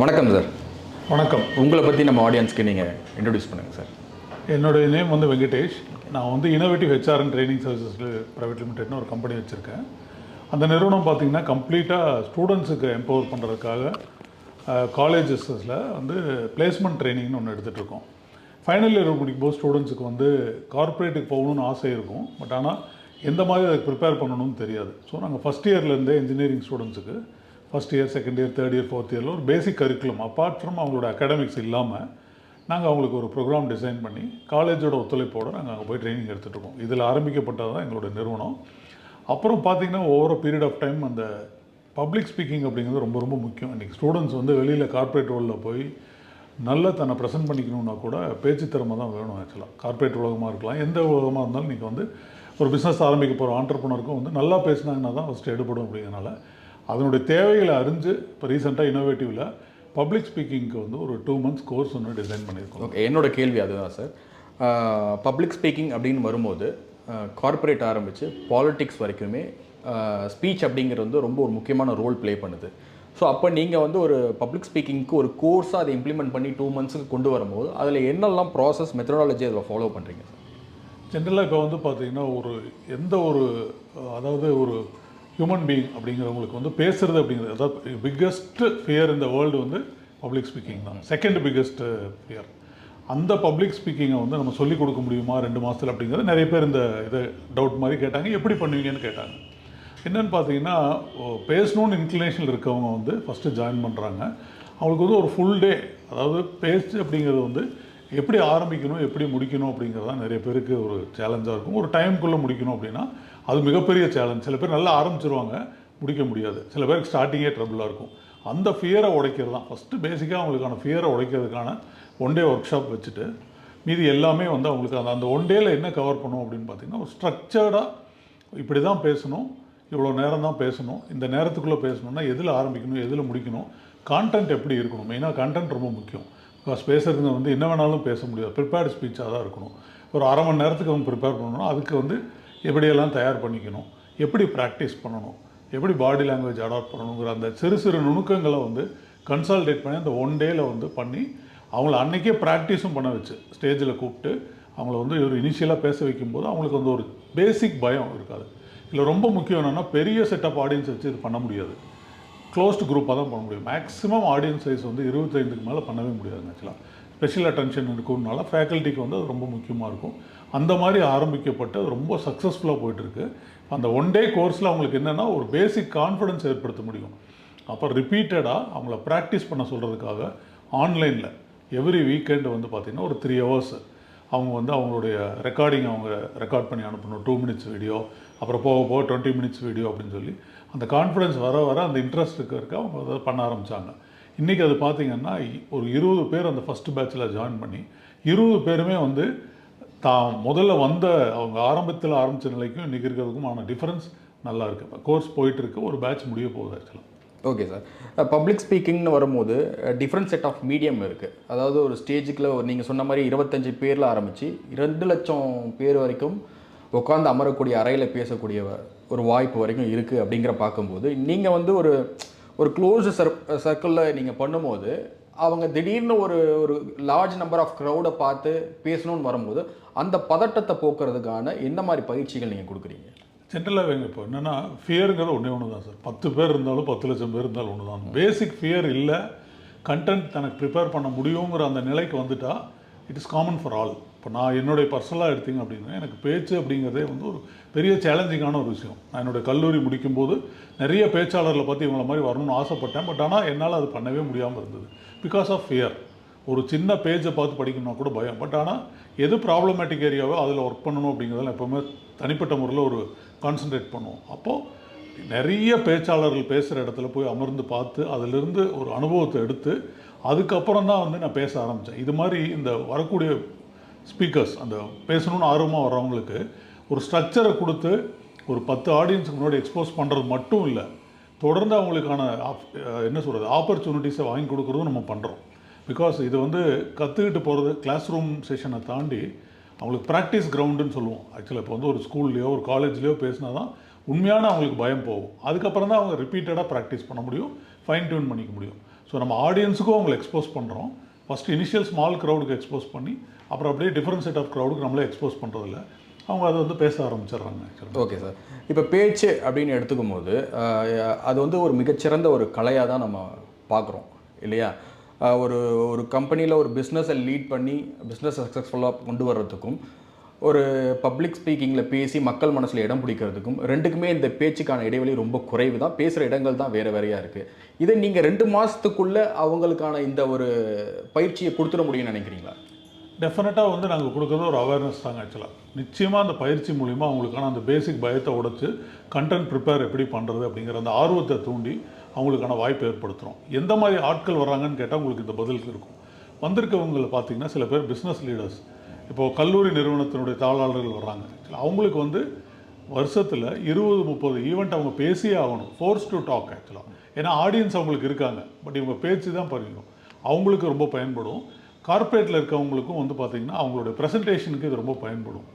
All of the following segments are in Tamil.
வணக்கம் சார் வணக்கம். உங்களை பற்றி நம்ம ஆடியன்ஸ்க்கு நீங்கள் இன்ட்ரடியூஸ் பண்ணுங்கள் சார் என்னுடைய நேம் வந்து வெங்கடேஷ். நான் வந்து innovative HR and training services private லிமிடெட்னு ஒரு கம்பெனி வச்சுருக்கேன். அந்த நிறுவனம் பார்த்தீங்கன்னா கம்ப்ளீட்டாக ஸ்டூடெண்ட்ஸுக்கு எம்பவர் பண்ணுறதுக்காக காலேஜஸில் வந்து பிளேஸ்மெண்ட் ட்ரைனிங்னு ஒன்று எடுத்துகிட்டு இருக்கோம். ஃபைனல் இயர் முடிக்கும்போது ஸ்டூடெண்ட்ஸுக்கு வந்து கார்ப்பரேட்டுக்கு போகணும்னு ஆசை இருக்கும். பட் ஆனால் எந்த மாதிரி அதுக்கு ப்ரிப்பேர் பண்ணணும்னு தெரியாது. ஸோ நாங்கள் ஃபஸ்ட் இயர்லேருந்தே இன்ஜினியரிங் ஸ்டூடெண்ட்ஸுக்கு first year second year third year fourth இயரில் ஒரு பேசிக் கரிக்குலம் அப்பார்ட் ஃப்ரம் அவங்களோட அகாடமிக்ஸ் இல்லாமல் நாங்கள் அவங்களுக்கு ஒரு ப்ரோக்ராம் டிசைன் பண்ணி காலேஜோட ஒத்துழைப்போடு நாங்கள் அங்கே போய் ட்ரைனிங் எடுத்துகிட்டு இருக்கோம். இதில் ஆரம்பிக்கப்பட்டது தான் எங்களோட நிறுவனம். அப்புறம் பார்த்தீங்கன்னா ஒவ்வொரு பீரியட் ஆஃப் டைம் அந்த பப்ளிக் ஸ்பீக்கிங் அப்படிங்கிறது ரொம்ப ரொம்ப முக்கியம். இன்றைக்கி ஸ்டூடெண்ட்ஸ் வந்து வெளியில் கார்ப்பரேட் வேர்ல்டில் போய் நல்லா தன்னை ப்ரெசென்ட் பண்ணிக்கணும்னா கூட பேச்சு திறமை தான் வேணும் ஆக்சுவலாக கார்ப்பரேட் உலகமாக இருக்கலாம். எந்த உலகமாக இருந்தாலும் இன்றைக்கி வந்து ஒரு பிஸ்னஸ் ஆரம்பிக்க போகிற ஆண்டர்பனருக்கும் வந்து நல்லா பேசினாங்கன்னா தான் ஃபஸ்ட்டு எடுபடும் அப்படிங்கிறனால அதனுடைய தேவைகளை அறிஞ்சு இப்போ ரீசெண்டாக இனோவேட்டிவில் பப்ளிக் ஸ்பீக்கிங்க்கு வந்து ஒரு டூ மந்த்ஸ் கோர்ஸ் ஒன்று டிசைன் பண்ணியிருக்கோம். ஓகே என்னோட கேள்வி அதுதான் சார் பப்ளிக் ஸ்பீக்கிங் அப்படின்னு வரும்போது கார்ப்பரேட் ஆரம்பித்து பாலிடிக்ஸ் வரைக்குமே ஸ்பீச் அப்படிங்கிறது வந்து ரொம்ப ஒரு முக்கியமான ரோல் ப்ளே பண்ணுது. ஸோ அப்போ நீங்கள் வந்து ஒரு பப்ளிக் ஸ்பீக்கிங்க்கு ஒரு கோர்ஸாக அதை இம்ப்ளிமெண்ட் பண்ணி டூ மந்த்ஸுக்கு கொண்டு வரும்போது அதில் என்னெல்லாம் ப்ராசஸ் மெத்தடாலஜி அதில் ஃபாலோ பண்ணுறீங்க சார் ஜென்ரலாக இப்போ வந்து பார்த்தீங்கன்னா ஒரு எந்த ஒரு அதாவது ஒரு ஹியூமன் பீயிங் அப்படிங்கிறவங்களுக்கு வந்து பேசுறது அப்படிங்கிறது அதாவது பிக்கஸ்ட் ஃபியர் இந்த வேர்ல்டு வந்து பப்ளிக் ஸ்பீக்கிங் தான். செகண்ட் பிக்கஸ்ட் ஃபியர் அந்த பப்ளிக் ஸ்பீக்கிங்கை வந்து நம்ம சொல்லிக் கொடுக்க முடியுமா ரெண்டு மாதத்தில் அப்படிங்கிறது நிறைய பேர் இந்த இதை டவுட் மாதிரி கேட்டாங்க. எப்படி பண்ணுவீங்கன்னு கேட்டாங்க. என்னென்னு பார்த்தீங்கன்னா பேசணும்னு இன்க்ளினேஷன் இருக்கவங்க வந்து ஃபஸ்ட்டு ஜாயின் பண்ணுறாங்க அவங்களுக்கு வந்து ஒரு ஃபுல் டே அதாவது பேச்சு அப்படிங்கிறது வந்து எப்படி ஆரம்பிக்கணும் எப்படி முடிக்கணும் அப்படிங்கிறது தான் நிறைய பேருக்கு ஒரு சேலஞ்சாக இருக்கும். ஒரு டைம்குள்ளே முடிக்கணும் அப்படின்னா அது மிகப்பெரிய சேலஞ்ச் சில பேர் நல்லா ஆரம்பிச்சிருவாங்க முடிக்க முடியாது. சில பேருக்கு ஸ்டார்டிங்கே ட்ரபிளாக இருக்கும். அந்த ஃபியரை உடைக்கிறது தான். ஃபஸ்ட்டு பேசிக்காக அவங்களுக்கான ஃபியரை உடைக்கிறதுக்கான ஒன் டே ஒர்க் ஷாப் வச்சுட்டு மீதி எல்லாமே வந்து அவங்களுக்கு அந்த அந்த ஒன் டேயில் என்ன கவர் பண்ணும் அப்படின்னு பார்த்தீங்கன்னா ஒரு ஸ்ட்ரக்சர்டாக இப்படி தான் பேசணும் இவ்வளோ நேரம் தான் பேசணும் இந்த நேரத்துக்குள்ளே பேசணும்னா எதில் ஆரம்பிக்கணும் எதில் முடிக்கணும் கான்டென்ட் எப்படி இருக்கணும். மெயினாக கான்டென்ட் ரொம்ப முக்கியம். பிகாஸ் பேசுகிறதுங்க வந்து என்ன வேணாலும் பேச முடியாது. ப்ரிப்பேர்டு ஸ்பீச்சாக தான் இருக்கணும். ஒரு அரை மணி நேரத்துக்கு அவங்க ப்ரிப்பேர் பண்ணணும் அதுக்கு வந்து எப்படியெல்லாம் தயார் பண்ணிக்கணும்? எப்படி ப்ராக்டிஸ் பண்ணணும்? எப்படி பாடி லாங்குவேஜ் அடாப்ட் பண்ணணுங்கிற அந்த சிறு சிறு நுணுக்கங்களை வந்து கன்சால்டேட் பண்ணி அந்த ஒன் டேயில் வந்து பண்ணி அவங்கள அன்னைக்கே ப்ராக்டிஸும் பண்ண வச்சு ஸ்டேஜில் கூப்பிட்டு அவங்கள வந்து ஒரு இனிஷியலாக பேச வைக்கும்போது அவங்களுக்கு வந்து ஒரு பேசிக் பயம் இருக்காது. இதில் ரொம்ப முக்கியம் என்னென்னா பெரிய செட்டப் ஆடியன்ஸ் வச்சு இது பண்ண முடியாது. க்ளோஸ்டு குரூப்பாக தான் பண்ண முடியும். மேக்ஸிமம் ஆடியன்ஸ் சைஸ் வந்து இருபத்தைந்துக்கு மேலே பண்ணவே முடியாது ஆக்சுவலாக ஸ்பெஷல் அட்டென்ஷன் இருக்கும்னால ஃபேக்கல்ட்டிக்கு வந்து அது ரொம்ப முக்கியமாக இருக்கும். அந்த மாதிரி ஆரம்பிக்கப்பட்டு அது ரொம்ப சக்ஸஸ்ஃபுல்லாக போயிட்டுருக்கு. அந்த ஒன் டே கோர்ஸில் அவங்களுக்கு என்னென்னா ஒரு பேசிக் கான்ஃபிடன்ஸ் ஏற்படுத்த முடியும். அப்போ ரிப்பீட்டடாக அவங்கள ப்ராக்டிஸ் பண்ண சொல்கிறதுக்காக ஆன்லைனில் எவ்ரி வீக்கெண்டு வந்து பார்த்திங்கன்னா ஒரு த்ரீ ஹவர்ஸ் அவங்க வந்து அவங்களுடைய ரெக்கார்டிங் அவங்க ரெக்கார்ட் பண்ணி அனுப்பணும். டூ மினிட்ஸ் வீடியோ அப்புறம் போக போக டுவெண்ட்டி மினிட்ஸ் வீடியோ அப்படின்னு சொல்லி அந்த கான்ஃபிடன்ஸ் வர வர அந்த இன்ட்ரெஸ்ட் இருக்க அவங்க அதை பண்ண ஆரம்பித்தாங்க இன்றைக்கி அது பார்த்திங்கன்னா ஒரு இருபது பேர் அந்த ஃபஸ்ட்டு பேட்சில் ஜாயின் பண்ணி இருபது பேருமே வந்து தான் முதல்ல வந்த அவங்க ஆரம்பத்தில் ஆரம்பித்த நிலைக்கும் இன்றைக்கி இருக்கிறதுக்குமான டிஃப்ரென்ஸ் நல்லா இருக்குது இப்போ கோர்ஸ் போயிட்டுருக்கு ஒரு பேட்ச் முடிய போகுது ஆக்சுவலாக ஓகே சார் பப்ளிக் ஸ்பீக்கிங்னு வரும்போது டிஃப்ரெண்ட் செட் ஆஃப் மீடியம் இருக்குது அதாவது ஒரு ஸ்டேஜுக்குள்ள ஒரு நீங்கள் சொன்ன மாதிரி இருபத்தஞ்சு பேரில் ஆரம்பித்து ரெண்டு லட்சம் பேர் வரைக்கும் உட்காந்து அமரக்கூடிய அறையில் பேசக்கூடிய ஒரு வாய்ப்பு வரைக்கும் இருக்குது அப்படிங்கிற பார்க்கும்போது நீங்கள் வந்து ஒரு ஒரு க்ளோஸ் சர் சர்க்கிளில் நீங்கள் பண்ணும்போது அவங்க திடீர்னு ஒரு ஒரு லார்ஜ் நம்பர் ஆஃப் க்ரௌடை பார்த்து பேசணும்னு வரும்போது அந்த பதட்டத்தை போக்குறதுக்கான என்ன மாதிரி பயிற்சிகள் நீங்கள் கொடுக்குறீங்க? ஜென்ரலாக வேங்க இப்போ. என்னென்னா ஃபியருங்கிறது ஒன்றே ஒன்று தான் சார் பத்து பேர் இருந்தாலும் பத்து லட்சம் பேர் இருந்தாலும் ஒன்று தான் பேசிக் ஃபியர் இல்லை. கண்டென்ட் தனக்கு ப்ரிப்பேர் பண்ண முடியுங்கிற அந்த நிலைக்கு வந்துட்டா it is common for all இப்போ நான் என்னுடைய பர்சனலாக எடுத்தீங்க அப்படின்னா எனக்கு பேச்சு அப்படிங்கிறதே வந்து ஒரு பெரிய சேலஞ்சிங்கான ஒரு விஷயம். நான் என்னுடைய கல்லூரி முடிக்கும்போது நிறைய பேச்சாளர்களை பற்றி இவங்கள மாதிரி வரணும்னு ஆசைப்பட்டேன். பட் ஆனால் என்னால் அது பண்ணவே முடியாமல் இருந்தது. பிகாஸ் ஆஃப் ஃபியர் ஒரு சின்ன பேஜை பார்த்து படிக்கணும்னா கூட பயம். பட் ஆனால் எது ப்ராப்ளமேட்டிக் ஏரியாவோ அதில் ஒர்க் பண்ணணும் அப்படிங்கிறதுல எப்போவுமே தனிப்பட்ட முறையில் ஒரு கான்சென்ட்ரேட் பண்ணுவோம். அப்போது நிறைய பேச்சாளர்கள் பேசுகிற இடத்துல போய் அமர்ந்து பார்த்து அதிலிருந்து ஒரு அனுபவத்தை எடுத்து அதுக்கப்புறம் தான் வந்து நான் பேச ஆரம்பித்தேன் இது மாதிரி இந்த வரக்கூடிய ஸ்பீக்கர்ஸ் அந்த பேசணும்னு ஆர்வமாக வர்றவங்களுக்கு ஒரு ஸ்ட்ரக்சரை கொடுத்து ஒரு பத்து ஆடியன்ஸுக்கு முன்னாடி எக்ஸ்போஸ் பண்ணுறது மட்டும் இல்லை தொடர்ந்து அவங்களுக்கான ஆப்- என்ன சொல்கிறது ஆப்பர்ச்சுனிட்டிஸை வாங்கி கொடுக்குறதும் நம்ம பண்ணுறோம் பிகாஸ் இது வந்து கற்றுக்கிட்டு போகிறது கிளாஸ் ரூம் செஷனை தாண்டி அவங்களுக்கு ப்ராக்டிஸ் கிரவுண்டுன்னு சொல்லுவோம். ஆக்சுவலாக இப்போ வந்து ஒரு ஸ்கூல்லையோ ஒரு காலேஜ்லேயோ பேசினா தான் உண்மையான அவங்களுக்கு பயம் போகும். அதுக்கப்புறம் தான் அவங்க ரிப்பீட்டடாக ப்ராக்டிஸ் பண்ண முடியும் ஃபைன் டியூன் பண்ணிக்க முடியும். ஸோ நம்ம ஆடியன்ஸுக்கும் அவங்களை எக்ஸ்போஸ் பண்ணுறோம் ஃபஸ்ட்டு இனிஷியல் ஸ்மால் க்ரௌடுக்கு எக்ஸ்போஸ் பண்ணி அப்புறம் அப்படியே டிஃப்ரெண்ட் செட் ஆஃப் க்ரௌடுக்கு நம்மளே எக்ஸ்போஸ் பண்ணுறதில்ல அவங்க அதை வந்து பேச ஆரம்பிச்சிடுறாங்க ஆக்சுவலாக ஓகே சார் இப்போ பேச்சு அப்படின்னு எடுத்துக்கும் போது அது வந்து ஒரு மிகச்சிறந்த ஒரு கலையாக தான் நம்ம பார்க்குறோம் இல்லையா? ஒரு ஒரு கம்பெனியில் ஒரு பிஸ்னஸை லீட் பண்ணி பிஸ்னஸ் சக்ஸஸ்ஃபுல்லாக கொண்டு வர்றதுக்கும் ஒரு பப்ளிக் ஸ்பீக்கிங்கில் பேசி மக்கள் மனசில் இடம் பிடிக்கிறதுக்கும் ரெண்டுக்குமே இந்த பேச்சுக்கான இடைவெளி ரொம்ப குறைவு தான் பேசுகிற இடங்கள் தான் வேறு வேறையாக இருக்குது இதை நீங்கள் ரெண்டு மாதத்துக்குள்ளே அவங்களுக்கான இந்த ஒரு பயிற்சியை கொடுத்துட முடியும்னு நினைக்கிறீங்களா? டெஃபினட்டாக வந்து நாங்கள் கொடுக்குறது ஒரு அவேர்னஸ் தாங்க ஆக்சுவலாக நிச்சயமாக அந்த பயிற்சி மூலிமா அவங்களுக்கான அந்த பேசிக் பயத்தை உடைச்சு கண்டென்ட் ப்ரிப்பேர் எப்படி பண்ணுறது அப்படிங்கிற அந்த ஆர்வத்தை தூண்டி அவங்களுக்கான வாய்ப்பு ஏற்படுத்துகிறோம் எந்த மாதிரி ஆட்கள் வர்றாங்கன்னு கேட்டால் உங்களுக்கு இந்த பதில் இருக்கும். வந்திருக்கவங்களை பார்த்தீங்கன்னா சில பேர் பிஸ்னஸ் லீடர்ஸ் இப்போது கல்லூரி நிறுவனத்தினுடைய தாளாளர்கள் வர்றாங்க. அவங்களுக்கு வந்து வருஷத்தில் இருபது முப்பது ஈவெண்ட் அவங்க பேசியே ஆகணும். ஃபோர்ஸ் டு டாக் ஆக்சுவலாக ஏன்னா ஆடியன்ஸ் அவங்களுக்கு இருக்காங்க. பட் இவங்க பேச்சு தான் பரியும். அவங்களுக்கு ரொம்ப பயன்படும். கார்ப்பரேட்டில் இருக்கவங்களுக்கும் வந்து பார்த்திங்கன்னா அவங்களுடைய ப்ரெசன்டேஷனுக்கு இது ரொம்ப பயன்படும்.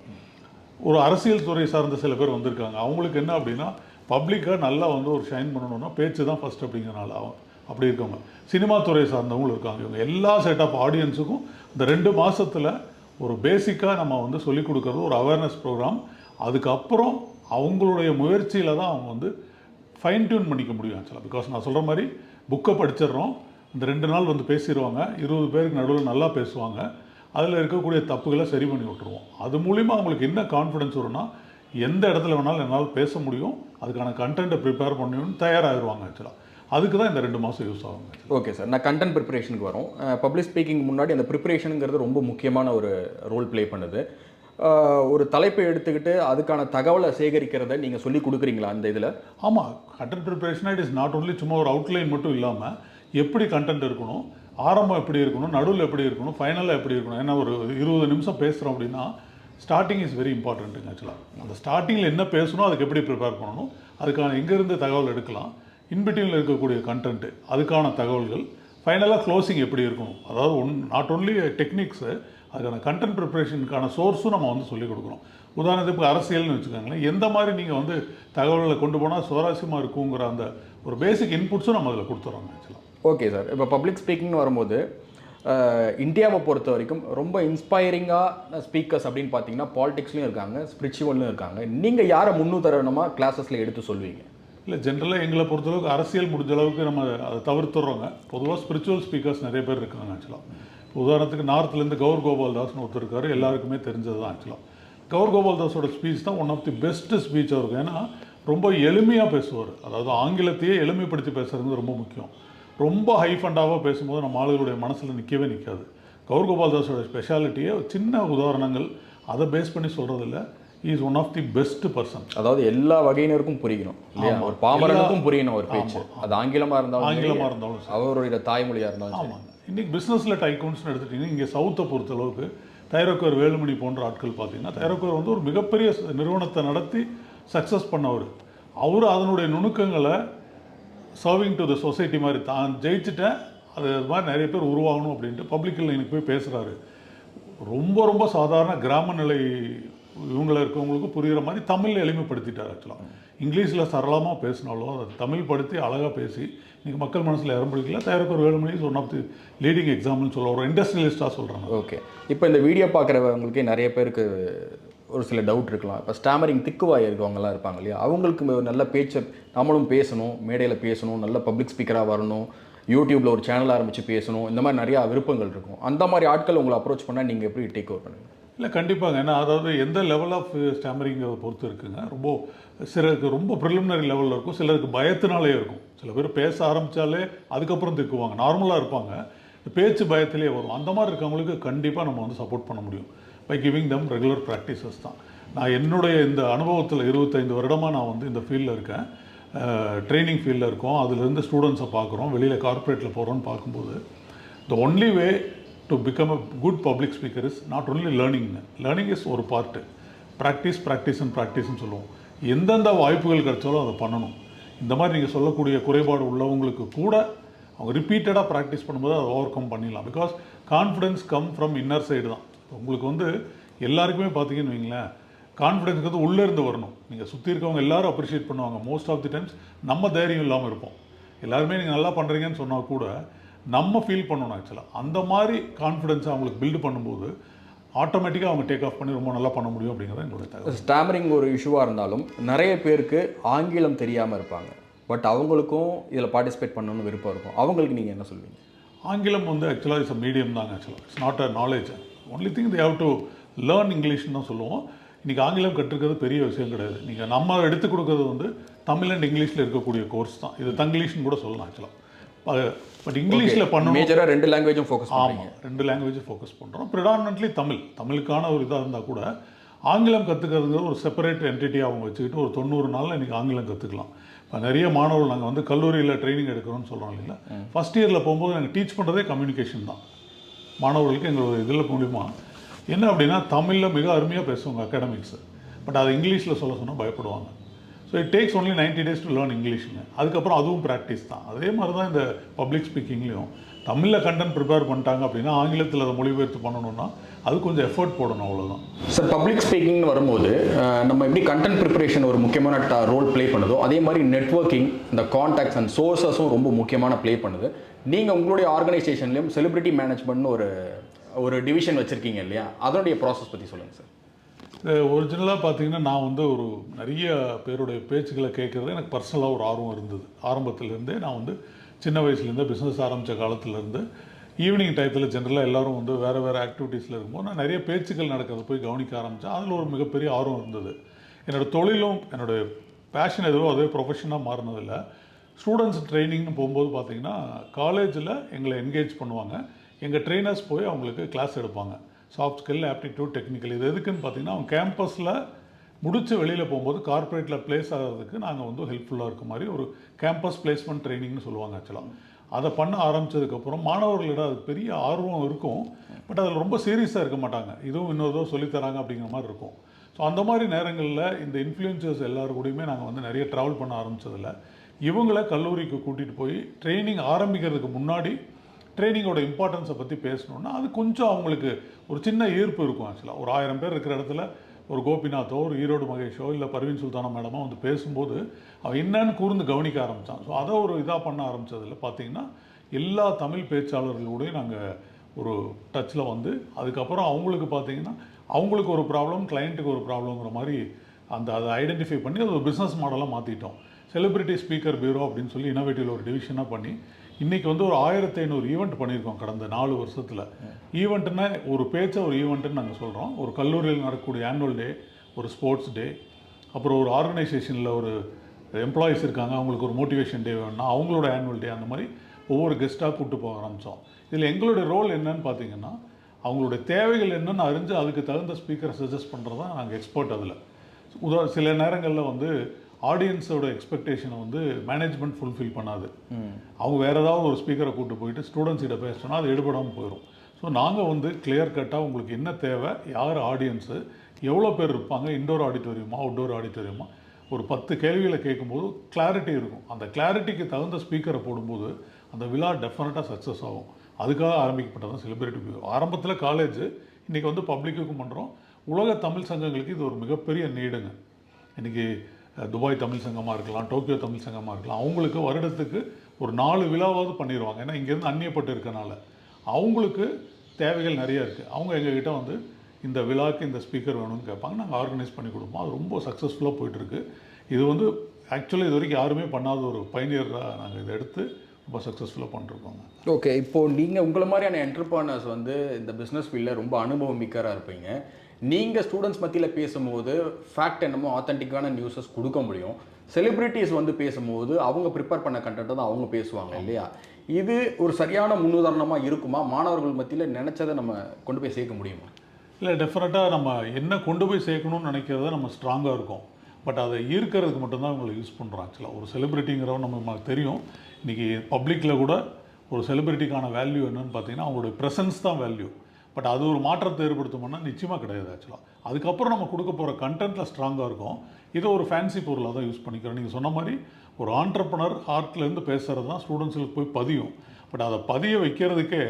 ஒரு அரசியல் துறை சார்ந்த சில பேர் வந்திருக்காங்க. அவங்களுக்கு என்ன அப்படின்னா பப்ளிக்காக நல்லா வந்து ஒரு ஷைன் பண்ணணும்னா பேச்சு தான் ஃபஸ்ட் அப்படிங்கிறனால அவன் அப்படி இருக்கவங்க. சினிமா துறை சார்ந்தவங்களும் இருக்காங்க. இவங்க எல்லா செட் ஆஃப் ஆடியன்ஸுக்கும் இந்த ரெண்டு மாதத்தில் ஒரு பேசிக்காக நம்ம வந்து சொல்லிக் கொடுக்குறது ஒரு அவேர்னஸ் ப்ரோக்ராம் அதுக்கப்புறம் அவங்களுடைய முயற்சியில் தான் அவங்க வந்து ஃபைன் டியூன் பண்ணிக்க முடியும் ஆக்சுவலாக பிகாஸ் நான் சொல்கிற மாதிரி புக்கை படிச்சிடுறோம். இந்த ரெண்டு நாள் வந்து பேசிடுவாங்க. இருபது பேருக்கு நடுவில் நல்லா பேசுவாங்க. அதில் இருக்கக்கூடிய தப்புகளை சரி பண்ணி விட்டுருவோம். அது மூலிமா அவங்களுக்கு என்ன கான்ஃபிடன்ஸ் வரும்னா எந்த இடத்துல வேணாலும் என்னால் பேச முடியும். அதுக்கான கண்டென்ட்டை ப்ரிப்பேர் பண்ணணும்னு தயாராகிடுவாங்க ஆக்சுவலாக அதுக்கு தான் இந்த ரெண்டு மாதம் யூஸ் ஆகுங்க ஓகே சார் நான் கண்டென்ட் ப்ரிப்பரேஷனுக்கு வரோம். பப்ளிக் ஸ்பீக்கிங் முன்னாடி அந்த ப்ரிப்பரேஷனுங்கிறது ரொம்ப முக்கியமான ஒரு ரோல் ப்ளே பண்ணுது. ஒரு தலைப்பை எடுத்துக்கிட்டு அதுக்கான தகவலை சேகரிக்கிறத நீங்கள் சொல்லி கொடுக்குறீங்களா அந்த இதில்? ஆமாம் கண்டென்ட் ப்ரிப்பரேஷனா இட் இஸ் நாட் ஒன்லி சும்மா ஒரு அவுட்லைன் மட்டும் இல்லாமல் எப்படி கண்டென்ட் இருக்கணும் ஆரம்பம் எப்படி இருக்கணும் நடுவில் எப்படி இருக்கணும் ஃபைனலில் எப்படி இருக்கணும். ஏன்னா ஒரு இருபது நிமிஷம் பேசுகிறோம் அப்படின்னா ஸ்டார்டிங் இஸ் வெரி இம்பார்ட்டன்ட்டுங்க ஆக்சுவலாக அந்த ஸ்டார்டிங்கில் என்ன பேசணும் அதுக்கு எப்படி ப்ரிப்பேர் பண்ணணும் அதுக்கான எங்கேருந்து தகவல் எடுக்கலாம் இன்பிட்வீனில் இருக்கக்கூடிய கண்டென்ட்டு அதுக்கான தகவல்கள் ஃபைனலாக க்ளோசிங் எப்படி இருக்கணும்? அதாவது ஒன் நாட் ஒன்லி டெக்னிக்ஸு அதுக்கான கண்டென்ட் ப்ரிப்பரேஷனுக்கான சோர்ஸும் நம்ம வந்து சொல்லிக் கொடுக்குறோம் உதாரணத்துக்கு அரசியல்னு வச்சுக்கோங்களேன் எந்த மாதிரி நீங்கள் வந்து தகவல்களை கொண்டு போனால் சுவாரஸ்யமாக இருக்குங்கிற அந்த ஒரு பேசிக் இன்புட்ஸும் நம்ம அதில் கொடுத்துறோங்க ஆக்சுவலாக ஓகே சார் இப்போ பப்ளிக் ஸ்பீக்கிங்னு வரும்போது இந்தியாவை பொறுத்த வரைக்கும் ரொம்ப இன்ஸ்பைரிங்காக ஸ்பீக்கர்ஸ் அப்படின்னு பார்த்தீங்கன்னா பாலிடிக்ஸ்லையும் இருக்காங்க ஸ்பிரிச்சுவல்லையும் இருக்காங்க. நீங்கள் யாரை முன்னுதாரணமாக கிளாஸஸில் எடுத்து சொல்வீங்க? இல்லை ஜென்ரலாக எங்களை பொறுத்தளவுக்கு அரசியல் முடிஞ்ச அளவுக்கு நம்ம அதை தவிர்த்துடுறோங்க. பொதுவாக ஸ்பிரிச்சுவல் ஸ்பீக்கர்ஸ் நிறைய பேர் இருக்காங்க ஆக்சுவலாக உதாரணத்துக்கு நார்த்லேருந்து கௌர் கோபால் தாஸ்னு ஒருத்தர் இருக்கார் எல்லாருக்குமே தெரிஞ்சது தான் ஆக்சுவலாக கௌர் கோபால் தாஸோட ஸ்பீச் தான் one of the best speech அவருக்கு. ஏன்னா ரொம்ப எளிமையாக பேசுவார். அதாவது ஆங்கிலத்தையே எளிமைப்படுத்தி பேசுகிறது ரொம்ப முக்கியம். ரொம்ப ஹை ஃபண்டாவாக பேசும்போது நம்ம ஆளுகளுடைய மனசில் நிற்கவே நிற்காது கௌர் கோபால் தாஸோட ஸ்பெஷாலிட்டியே சின்ன உதாரணங்கள் அதை பேஸ் பண்ணி சொல்கிறதில்ல is one of the best person அதாவது எல்லா வகையினருக்கும் புரியணும் இல்லையா? ஒரு பாமரனுக்கும் புரியணும் ஒரு பேச்சு. அது ஆங்கிலமாக இருந்தாலும் ஆங்கிலமாக இருந்தாலும். அவருடைய தாய்மொழியாக இருந்தாலும் சரி. ஆமாங்க இன்னைக்கு பிஸ்னஸில் டைக்கூன்ஸ்னு எடுத்துட்டிங்கன்னா இங்கே சவுத்தை பொறுத்தளவுக்கு தைரக்கோர் வேலுமணி போன்ற ஆட்கள் பார்த்தீங்கன்னா தைரக்கோர் வந்து ஒரு மிகப்பெரிய நிறுவனத்தை நடத்தி சக்ஸஸ் பண்ணவர். அவர் அதனுடைய நுணுக்கங்களை சர்விங் டு த சொசைட்டி மாதிரி தான் ஜெயிச்சிட்டேன் அது அது மாதிரி நிறைய பேர் உருவாகணும் அப்படின்ட்டு பப்ளிக்கில் இன்னைக்கு போய் பேசுகிறாரு ரொம்ப ரொம்ப சாதாரண கிராம நிலை இவங்கள இருக்கவங்களுக்கும் புரிகிற மாதிரி தமிழில் எளிமைப்படுத்திட்டார் ஆக்சுவலாக இங்கிலீஷில் சரளமாக பேசினாலும் அதை தமிழ் படுத்தி அழகாக பேசி நீங்கள் மக்கள் மனசில் இடம் பிடிக்கல. ஒரு Velumani one of the leading எக்ஸாம்பிள்னு சொல்ல ஒரு இண்டஸ்ட்ரியலிஸ்ட்டாக சொல்கிறாங்க ஓகே இப்போ இந்த வீடியோ பார்க்குறவங்களுக்கே நிறைய பேருக்கு ஒரு சில டவுட் இருக்கலாம். இப்போ ஸ்டாமரிங் திக்குவாய் இருக்கவங்கலாம் இருப்பாங்க இல்லையா? அவங்களுக்கு நல்ல பேச்சை நம்மளும் பேசணும் மேடையில் பேசணும் நல்ல பப்ளிக் ஸ்பீக்கராக வரணும் யூடியூப்பில் ஒரு சேனல் ஆரம்பித்து பேசணும் இந்த மாதிரி நிறையா விருப்பங்கள் இருக்கும். அந்த மாதிரி ஆட்கள் உங்களை அப்ரோச் பண்ணால் நீங்கள் எப்படி டேக் ஓவர் பண்ணுங்கள் இல்லை கண்டிப்பாங்க. ஏன்னா அதாவது எந்த லெவல் ஆஃப் ஸ்டாமரிங்கிறத பொறுத்து இருக்குங்க. ரொம்ப சிலருக்கு ரொம்ப ப்ரிலிமினரி லெவலில் இருக்கும். சிலருக்கு பயத்தினாலே இருக்கும். சில பேர் பேச ஆரம்பித்தாலே அதுக்கப்புறம் திக்குவாங்க நார்மலாக இருப்பாங்க. பேச்சு பயத்திலே வரும். அந்த மாதிரி இருக்கவங்களுக்கு கண்டிப்பாக நம்ம வந்து சப்போர்ட் பண்ண முடியும். By giving them regular practices தான். நான் என்னுடைய இந்த அனுபவத்தில் இருபத்தைந்து வருடமாக நான் வந்து இந்த ஃபீல்டில் இருக்கேன். ட்ரைனிங் ஃபீல்டில் இருக்கோம். அதுலேருந்து ஸ்டூடெண்ட்ஸை பார்க்குறோம். வெளியில் கார்ப்பரேட்டில் போகிறோன்னு பார்க்கும்போது the only way to become a good public speaker is not only லேர்னிங்னு learning is ஒரு பார்ட்டு ப்ராக்டிஸ் ப்ராக்டிஸ் அண்ட் ப்ராக்டிஸ்னு சொல்லுவோம். எந்தெந்த வாய்ப்புகள் கிடைச்சாலும் அதை பண்ணணும். இந்த மாதிரி நீங்கள் சொல்லக்கூடிய குறைபாடு உள்ளவங்களுக்கு கூட அவங்க ரிப்பீட்டடாக ப்ராக்டிஸ் பண்ணும்போது அதை ஓவர் கம் பண்ணிடலாம். Because confidence come from inner side தான். உங்களுக்கு வந்து எல்லாருக்குமே பார்த்தீங்கன்னு வைங்களேன் கான்ஃபிடன்ஸ்ங்கிறது உள்ளே இருந்து வரணும். நீங்கள் சுற்றி இருக்கவங்க எல்லாரும் அப்ரிஷியேட் பண்ணுவாங்க. மோஸ்ட் ஆஃப் தி டைம்ஸ் நம்ம தைரியம் இல்லாமல் இருப்போம். எல்லாருமே நீங்கள் நல்லா பண்ணுறீங்கன்னு சொன்னால் கூட நம்ம ஃபீல் பண்ணணும் ஆக்சுவலாக அந்த மாதிரி கான்ஃபிடென்ஸை அவங்களுக்கு பில்டு பண்ணும்போது ஆட்டோமேட்டிக்காக அவங்க டேக் ஆஃப் பண்ணி ரொம்ப நல்லா பண்ண முடியும் அப்படிங்கிறது எங்களுடைய தகவல். ஸ்டாமரிங் ஒரு இஷ்யூவாக இருந்தாலும் நிறைய பேருக்கு ஆங்கிலம் தெரியாமல் இருப்பாங்க. பட் அவங்களுக்கும் இதில் பார்ட்டிசிபேட் பண்ணணும்னு விருப்பம் இருக்கும். அவங்களுக்கு நீங்கள் என்ன சொல்வீங்க? ஆங்கிலம் வந்து ஆக்சுவலாக இட்ஸ் மீடியம் தாங்க ஆக்சுவலாக it's not a knowledge only thing they have to learn இங்கிலீஷ்னு தான் சொல்லுவோம். இன்றைக்கி ஆங்கிலம் கற்றுக்கிறது பெரிய விஷயம் கிடையாது. நீங்கள் நம்ம எடுத்து கொடுக்கறது வந்து தமிழ் அண்ட் இங்கிலீஷில் இருக்கக்கூடிய கோர்ஸ் தான். இது தங்கிலீஷ்னு கூட சொல்லலாம் ஆக்சுவலாக பட் இங்கிலீஷில் பண்ணணும். மேஜராக ரெண்டு லாங்குவேஜும் ஃபோக்கஸ் ஆமாம் ரெண்டு லாங்குவேஜ் ஃபோக்கஸ் பண்ணுறோம் ப்ரிடாமினன்ட்லி தமிழ். தமிழுக்கான ஒரு இதாக இருந்தால் கூட ஆங்கிலம் கற்றுக்கிறது ஒரு செப்பரேட் என்டிட்டி அவங்க வச்சுக்கிட்டு ஒரு தொண்ணூறு நாளில் இன்றைக்கி ஆங்கிலம் கற்றுக்கலாம் இப்போ நிறைய மாணவர்கள் நாங்கள் வந்து கல்லூரியில் ட்ரைனிங் எடுக்கிறோம்னு சொல்கிறோம் இல்லைங்களா? ஃபஸ்ட் இயரில் போகும்போது நாங்கள் டீச் பண்ணுறதே கம்யூனிகேஷன் தான். மாணவர்களுக்கு எங்களோட இதில் மூலிமா என்ன அப்படின்னா தமிழில் மிக அருமையாக பேசுவாங்க அகாடமிக்ஸ் பட் அதை இங்கிலீஷில் சொல்ல சொன்னால் பயப்படுவாங்க. So it takes only 90 days to learn இங்கிலீஷுங்க அதுக்கப்புறம் அதுவும் ப்ராக்டிஸ் தான். அதே மாதிரி தான் இந்த பப்ளிக் ஸ்பீக்கிங்லேயும் தமிழில் கண்டென்ட் ப்ரிப்பேர் பண்ணிட்டாங்க அப்படின்னா ஆங்கிலத்தில் அதை மொழிபெயர்த்து பண்ணணும்னா அது கொஞ்சம் எஃபர்ட் போடணும் அவ்வளோதான் சார் பப்ளிக் ஸ்பீக்கிங்னு வரும்போது நம்ம எப்படி கண்டென்ட் ப்ரிப்பரேஷன் ஒரு முக்கியமான ரோல் ப்ளே பண்ணுதோ அதே மாதிரி நெட்வொர்க்கிங் இந்த கான்டாக்ட்ஸ் அண்ட் சோர்சஸும் ரொம்ப முக்கியமான ப்ளே பண்ணுது. நீங்கள் உங்களுடைய ஆர்கனைசேஷன்லேயும் செலிபிரிட்டி மேனேஜ்மெண்ட்னு ஒரு ஒரு டிவிஷன் வச்சுருக்கீங்க இல்லையா? அதனுடைய ப்ராசஸ் பற்றி சொல்லுங்கள் சார் ஒரிஜினலாக பார்த்தீங்கன்னா நான் வந்து ஒரு நிறைய பேருடைய பேச்சுக்களை கேட்குறது எனக்கு பர்சனலாக ஒரு ஆர்வம் இருந்தது. ஆரம்பத்துலேருந்தே நான் வந்து சின்ன வயசுலேருந்தே பிஸ்னஸ் ஆரம்பித்த காலத்துலேருந்து ஈவினிங் டயத்தில் ஜென்ரலாக எல்லாரும் வந்து வேறு வேறு ஆக்டிவிட்டீஸில் இருக்கும்போது நான் நிறைய பேச்சுக்கள் நடக்கிறத போய் கவனிக்க ஆரம்பித்தேன். அதில் ஒரு மிகப்பெரிய ஆர்வம் இருந்தது. என்னோடய தொழிலும் என்னுடைய பேஷன் எதுவோ அதே ப்ரொஃபஷனாக மாறினதில்லை. ஸ்டூடெண்ட்ஸ் ட்ரைனிங்னு போகும்போது பார்த்தீங்கன்னா காலேஜில் எங்களை என்கேஜ் பண்ணுவாங்க. எங்கள் ட்ரெயினர்ஸ் போய் அவங்களுக்கு கிளாஸ் எடுப்பாங்க. சாஃப்ட் ஸ்கில் ஆப்டிடியூட் டெக்னிக்கல் இது எதுக்குன்னு பார்த்தீங்கன்னா அவங்க கேம்பஸில் முடித்து வெளியில் போகும்போது கார்ப்பரேட்டில் ப்ளேஸ் ஆகிறதுக்கு நாங்கள் வந்து ஹெல்ப்ஃபுல்லாக இருக்க மாதிரி ஒரு கேம்பஸ் பிளேஸ்மெண்ட் ட்ரைனிங்னு சொல்லுவாங்க ஆக்சுவலாக அதை பண்ண ஆரம்பிச்சதுக்கப்புறம் மாணவர்களிடம் அது பெரிய ஆர்வம் இருக்கும். பட் அதில் ரொம்ப சீரியஸாக இருக்க மாட்டாங்க. இதுவும் இன்னொரு சொல்லித் தராங்க அப்படிங்கிற மாதிரி இருக்கும். ஸோ அந்த மாதிரி நேரங்களில் இந்த இன்ஃப்ளூயன்சர்ஸ் எல்லாரும் கூடயுமே நாங்கள் வந்து நிறைய ட்ராவல் பண்ண ஆரம்பிச்சதில்ல. இவங்கள கல்லூரிக்கு கூட்டிகிட்டு போய் ட்ரைனிங் ஆரம்பிக்கிறதுக்கு முன்னாடி ட்ரைனிங்கோட இம்பார்ட்டன்ஸை பற்றி பேசணுன்னா அது கொஞ்சம் அவங்களுக்கு ஒரு சின்ன ஈர்ப்பு இருக்கும் ஆக்சுவலாக ஒரு ஆயிரம் பேர் இருக்கிற இடத்துல ஒரு கோபிநாத்தோ ஒரு ஈரோடு மகேஷோ இல்லை பர்வீன் சுல்தானா மேடமோ வந்து பேசும்போது அவன் என்னன்னு கூர்ந்து கவனிக்க ஆரம்பித்தான் ஸோ அதை ஒரு இதாக பண்ண ஆரம்பித்ததில் பார்த்தீங்கன்னா எல்லா தமிழ் பேச்சாளர்களோடையும் நாங்கள் ஒரு டச்சில் வந்து அதுக்கப்புறம் அவங்களுக்கு பார்த்தீங்கன்னா அவங்களுக்கு ஒரு ப்ராப்ளம் கிளைண்ட்டுக்கு ஒரு ப்ராப்ளங்கிற மாதிரி அந்த அதை ஐடென்டிஃபை பண்ணி அது ஒரு பிஸ்னஸ் மாடலாக மாற்றிட்டோம் செலிபிரிட்டி ஸ்பீக்கர் பியூரோ அப்படின்னு சொல்லி இனோவேட்டிவ் ஒரு டிவிஷனாக பண்ணி இன்றைக்கி வந்து ஒரு ஆயிரத்தி ஐநூறு ஈவெண்ட் பண்ணியிருக்கோம் கடந்த நாலு வருஷத்தில். ஈவெண்ட்டுன்னா ஒரு பேச்சை ஒரு ஈவெண்ட்டுன்னு நாங்கள் சொல்கிறோம் ஒரு கல்லூரியில் நடக்கக்கூடிய ஆனுவல் டே ஒரு ஸ்போர்ட்ஸ் டே அப்புறம் ஒரு ஆர்கனைசேஷனில் ஒரு எம்ப்ளாயீஸ் இருக்காங்க அவங்களுக்கு ஒரு மோட்டிவேஷன் டே வேணும்னா அவங்களோட ஆனுவல் டே அந்த மாதிரி ஒவ்வொரு கெஸ்ட்டாக கூப்பிட்டு போக ஆரம்பித்தோம் இதில் எங்களுடைய ரோல் என்னன்னு பார்த்தீங்கன்னா அவங்களுடைய தேவைகள் என்னன்னு அறிஞ்சு அதுக்கு தகுந்த ஸ்பீக்கரை சஜஸ்ட் பண்ணுறது தான் நாங்கள் எக்ஸ்பர்ட் அதில். உதா சில நேரங்களில் வந்து ஆடியன்ஸோட எக்ஸ்பெக்டேஷனை வந்து மேனேஜ்மெண்ட் ஃபுல்ஃபில் பண்ணாது. அவங்க வேறு ஏதாவது ஒரு ஸ்பீக்கரை கூப்பிட்டு போயிட்டு ஸ்டூடெண்ட்ஸ் கிட்ட பேசினா அது எடுபடாமல் போயிடும் ஸோ நாங்கள் வந்து கிளியர் கட்டாக உங்களுக்கு என்ன தேவை யார் ஆடியன்ஸு எவ்வளோ பேர் இருப்பாங்க இண்டோர் ஆடிட்டோரியமா அவுட்டோர் ஆடிட்டோரியமா ஒரு பத்து கேள்விகளை கேட்கும்போது கிளாரிட்டி இருக்கும். அந்த கிளாரிட்டிக்கு தகுந்த ஸ்பீக்கரை போடும்போது அந்த விழா டெஃபினட்டாக சக்ஸஸ் ஆகும். அதுக்காக ஆரம்பிக்கப்பட்டதான் செலிபிரிட்டி வியூ ஆரம்பத்தில் காலேஜ் இன்றைக்கி வந்து பப்ளிக்குக்கும் பண்ணுறோம் உலக தமிழ் சங்கங்களுக்கு இது ஒரு மிகப்பெரிய நீடுங்க. இன்றைக்கி துபாய் தமிழ் சங்கமாக இருக்கலாம் டோக்கியோ தமிழ் சங்கமாக இருக்கலாம் அவங்களுக்கு வருடத்துக்கு ஒரு நாலு விழாவாவது பண்ணிடுவாங்க ஏன்னா இங்கேருந்து அந்நியப்பட்டு இருக்கனால. அவங்களுக்கு தேவைகள் நிறைய இருக்குது அவங்க எங்ககிட்ட வந்து இந்த விழாக்கு இந்த ஸ்பீக்கர் வேணும்னு கேட்பாங்க. நாங்கள் ஆர்கனைஸ் பண்ணி கொடுப்போம். அது ரொம்ப சக்ஸஸ்ஃபுல்லாக போயிட்டுருக்கு. இது வந்து ஆக்சுவலாக இது வரைக்கும் யாருமே பண்ணாத ஒரு பைனியராக நாங்கள் இதை எடுத்து ரொம்ப சக்ஸஸ்ஃபுல்லாக பண்ணிருக்கோங்க. ஓகே இப்போது நீங்கள் உங்களை மாதிரியான என்டர்பிரனர்ஸ் வந்து இந்த பிஸ்னஸ் ஃபீல்டில் ரொம்ப அனுபவம் மிக்கராக இருப்பீங்க. நீங்கள் ஸ்டூடெண்ட்ஸ் மத்தியில் பேசும்போது ஃபேக்ட் என்னமோ ஆத்தென்டிக்கான நியூஸஸ் கொடுக்க முடியும். செலிப்ரிட்டிஸ் வந்து பேசும்போது அவங்க ப்ரிப்பேர் பண்ண கண்டென்ட்டை தான் அவங்க பேசுவாங்க இல்லையா? இது ஒரு சரியான முன்னுதாரணமாக இருக்குமா? மாணவர்கள் மத்தியில் நினச்சதை நம்ம கொண்டு போய் சேர்க்க முடியுமா? இல்லை டெஃபினட்டாக நம்ம என்ன கொண்டு போய் சேர்க்கணும்னு நினைக்கிறத நம்ம ஸ்ட்ராங்காக இருக்கும். பட் அதை ஈர்க்கிறதுக்கு மட்டும்தான் அவங்களை யூஸ் பண்ணுறோம் ஆக்சுவலாக ஒரு செலிபிரிட்டிங்கிறவன் நம்ம நமக்கு தெரியும். இன்றைக்கி பப்ளிக்கில் கூட ஒரு செலிபிரிட்டிக்கான வேல்யூ என்னன்னு பார்த்தீங்கன்னா அவங்களுடைய ப்ரெசன்ஸ் தான் வேல்யூ பட் அது ஒரு மாற்றத்தை ஏற்படுத்துமானா நிச்சயமாக கிடையாது ஆக்சுவலாக அதுக்கப்புறம் நம்ம கொடுக்க போகிற கண்டென்ட்டில் ஸ்ட்ராங்காக இருக்கும். இதை ஒரு ஃபேன்சி பொருளாக தான் யூஸ் பண்ணிக்கிறோம். நீங்கள் சொன்ன மாதிரி ஒரு ஆண்டர்பனர் ஹார்ட்லேருந்து பேசுகிறது தான் ஸ்டூடெண்ட்ஸுக்கு போய் பதியும். பட் அதை பதிய வைக்கிறதுக்கே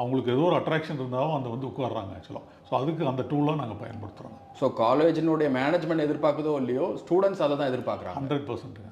அவங்களுக்கு ஏதோ ஒரு அட்ராக்ஷன் இருந்தாலும் அந்த வந்து உட்கார்றாங்க ஆக்சுவலாக ஸோ அதுக்கு அந்த டூலாக நாங்கள் பயன்படுத்துகிறோம் ஸோ காலேஜினுடைய மேனேஜ்மெண்ட் எதிர்பார்க்குதோ இல்லையோ ஸ்டூடெண்ட்ஸ் அதை தான் எதிர்பார்க்குறாங்க ஹண்ட்ரட் பர்சன்ட்டுங்க